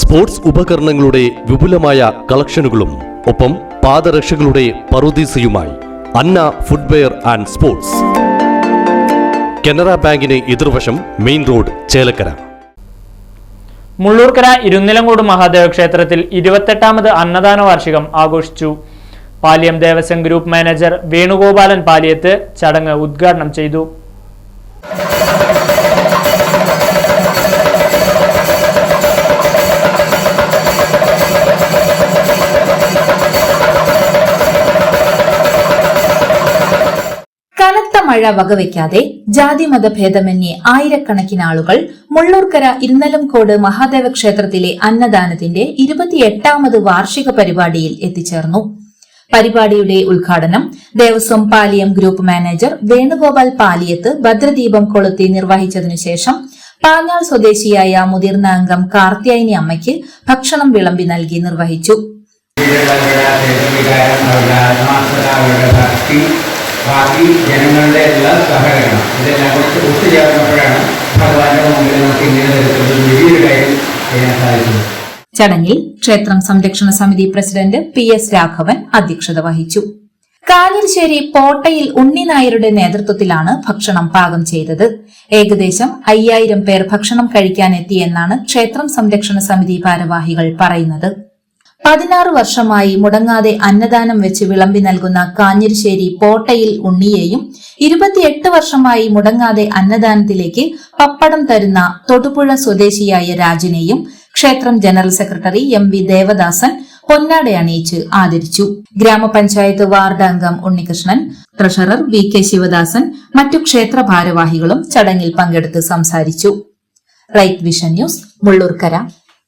Sports ഉപകരണങ്ങളുടെ വിപുലമായ കളക്ഷനുകളും ഒപ്പം പാദരക്ഷകളുടെ പറുദീസയുമായി Anna footwear and sports. Canara ബാങ്കിന് എതിർവശം മെയിൻ റോഡ് ചേലക്കര. മുള്ളൂർക്കര ഇരുന്നിലങ്കോട് മഹാദേവ ക്ഷേത്രത്തിൽ ഇരുപത്തെട്ടാമത് അന്നദാന വാർഷികം ആഘോഷിച്ചു. പാലിയം ദേവസ്വം ഗ്രൂപ്പ് മാനേജർ വേണുഗോപാലൻ പാലിയത്ത് ചടങ്ങ് ഉദ്ഘാടനം ചെയ്തു. മഴ വകവയ്ക്കാതെ ജാതി ഭേദമന്യേ ആയിരക്കണക്കിന് ആളുകൾ മുള്ളൂർക്കര ഇരുന്നലംകോട് മഹാദേവ ക്ഷേത്രത്തിലെ അന്നദാനത്തിന്റെ ഇരുപത്തിയെട്ടാമത് വാർഷിക പരിപാടിയിൽ എത്തിച്ചേർന്നു. പരിപാടിയുടെ ഉദ്ഘാടനം ദേവസ്വം പാലിയം ഗ്രൂപ്പ് മാനേജർ വേണുഗോപാൽ പാലിയത്ത് ഭദ്രദീപം കൊളുത്തി നിർവഹിച്ചതിനുശേഷം പാഞ്ഞാൾ സ്വദേശിയായ മുതിർന്ന അംഗം കാർത്യായനി അമ്മയ്ക്ക് ഭക്ഷണം വിളമ്പി നൽകി നിർവഹിച്ചു. ബാക്കി ജനങ്ങളുടെ എല്ലാ സഹകരണം ഇതെല്ലാം കൂടി ഒത്തുചേർന്നപ്പോഴാണ് ഭഗവാന്റെ മുമ്പിൽ നമുക്ക് ഇങ്ങനെ തരത്തിലുള്ള വലിയൊരു കാര്യം ചെയ്യാൻ സാധിച്ചത്. ചടങ്ങിൽ ക്ഷേത്രം സംരക്ഷണ സമിതി പ്രസിഡന്റ് പി എസ് രാഘവൻ അധ്യക്ഷത വഹിച്ചു. കാഞ്ഞിരിശ്ശേരി പോട്ടയിൽ ഉണ്ണി നായരുടെ നേതൃത്വത്തിലാണ് ഭക്ഷണം പാകം ചെയ്തത്. ഏകദേശം അയ്യായിരം പേർ ഭക്ഷണം കഴിക്കാനെത്തിയെന്നാണ് ക്ഷേത്രം സംരക്ഷണ സമിതി ഭാരവാഹികൾ പറയുന്നത്. പതിനാറ് വർഷമായി മുടങ്ങാതെ അന്നദാനം വെച്ച് വിളമ്പി നൽകുന്ന കാഞ്ഞിരശ്ശേരി പോട്ടയിൽ ഉണ്ണിയെയും ഇരുപത്തിയെട്ട് വർഷമായി മുടങ്ങാതെ അന്നദാനത്തിലേക്ക് പപ്പടം തരുന്ന തൊടുപുഴ സ്വദേശിയായ രാജിനെയും ക്ഷേത്രം general secretary M V Devadasan പൊന്നാട അണിയിച്ച് ആദരിച്ചു. ഗ്രാമപഞ്ചായത്ത് വാർഡ് അംഗം Unnikrishnan treasurer V K Sivadasan മറ്റു ക്ഷേത്ര ഭാരവാഹികളും ചടങ്ങിൽ പങ്കെടുത്ത് സംസാരിച്ചു. Right vision news Mullurkara.